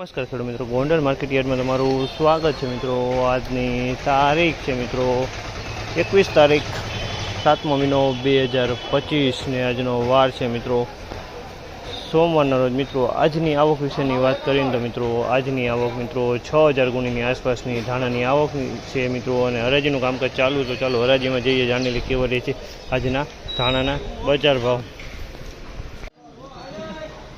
નમસ્કાર ખેડૂત મિત્રો. ગોંડલ માર્કેટ યાર્ડમાં તમારું સ્વાગત છે મિત્રો. આજની તારીખ છે મિત્રો એકવીસ તારીખ સાતમો મહિનો બે હજાર પચીસને આજનો વાર છે મિત્રો. સોમવારના રોજ મિત્રો આજની આવક વિશેની વાત કરીને તો મિત્રો આજની આવક મિત્રો છ હજાર ગુણીની આસપાસની ધાણાની આવક છે મિત્રો અને હરાજીનું કામકાજ ચાલુ તો ચાલો હરાજીમાં જઈએ જાણી લઈએ કેવા રહે છે. આજના ધાણાના બજાર ભાવ.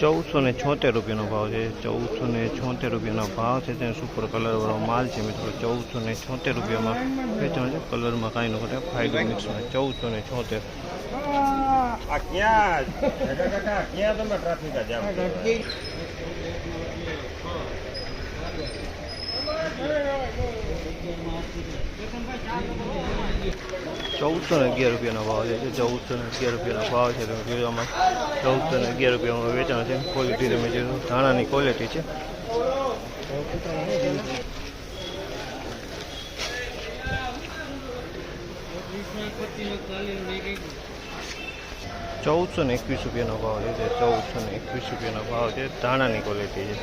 ચૌદસો ને છોતેર રૂપિયાનો ભાવ છે. ચૌદસો ને છોતેર રૂપિયાનો ભાવ છે. તેને સુપર કલરવાળો માલ છે મિત્રો. ચૌદસો ને છોતેર રૂપિયામાં વેચાણ છે. કલરમાં કાંઈ ન ઘટે ફાઇવ મિક્સમાં ચૌદસો ને છોતેર. ટ્રાફિક ચૌદસો ને અગિયાર રૂપિયાનો ભાવ છે. ચૌદસો ને અગિયાર રૂપિયાનો ભાવ છે. તમે જોવામાં ચૌદસો ને અગિયાર રૂપિયામાં વેચાણ છે. ક્વોલિટી તમે જોયો ધાણાની ક્વોલિટી છે. ચૌદસો ને એકવીસ રૂપિયાનો ભાવ છે. ચૌદસો ને એકવીસ રૂપિયાનો ભાવ છે. ધાણાની ક્વોલિટી છે.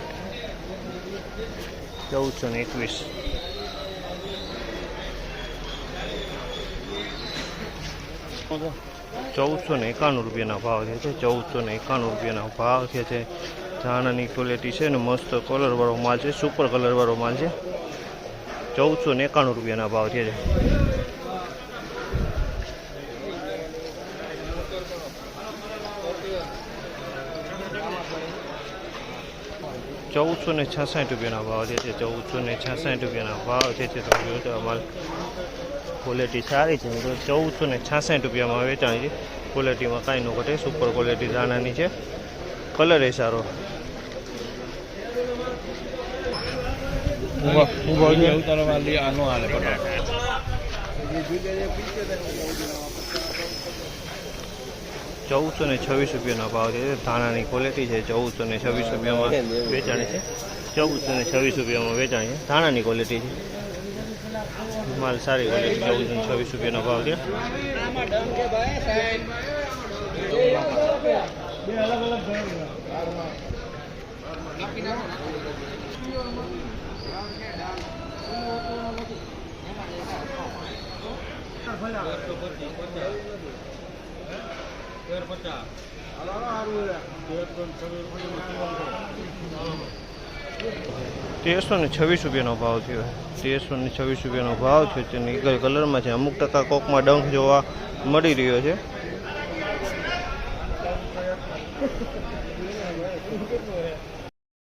ચૌદસો ને એકવીસ. ચૌદસો ને એકાણું રૂપિયાના ભાવ છે છે. ચૌદસો ને એકાણું રૂપિયાના ભાવ થયા છે. ધાણાની ક્વોલિટી છે ને મસ્ત કલરવાળો માલ છે. સુપર કલરવાળો માલ છે. ચૌદસો ને એકાણું રૂપિયાના ભાવ છે. ચૌદસો ને છાસઠ રૂપિયાના ભાવ છે તે ચૌદસો ને છાસઠ રૂપિયાના ભાવ છે તમે જોયું તો અમારે ક્વોલિટી સારી છે મિત્રો ચૌદસો ને છાસઠ રૂપિયામાં વેચાણ છે ક્વોલિટીમાં કાંઈ ન ઘટે સુપર ક્વોલિટી દાણાની છે કલર એ સારો ચૌદસો ને છવ્વીસ રૂપિયાનો ભાવ છે. ધાણાની ક્વોલિટી છે ચૌદસો ને છવ્વીસ રૂપિયામાં વેચાણી છે. ચૌદસો ને છવ્વીસ રૂપિયામાં વેચાણી છે. ધાણાની ક્વોલિટી છે. માલ સારી ક્વોલિટી ચૌદસો ને છવ્વીસ રૂપિયાનો ભાવ છે. તેરસો ને છવ્વીસ રૂપિયાનો ભાવ થયો. તેરસો ને છવ્વીસ રૂપિયાનો ભાવ થયો. છે અને ઈગલ કલરમાં છે. અમુક ટકા કોકમાં ડંખ જોવા મળી રહ્યો છે.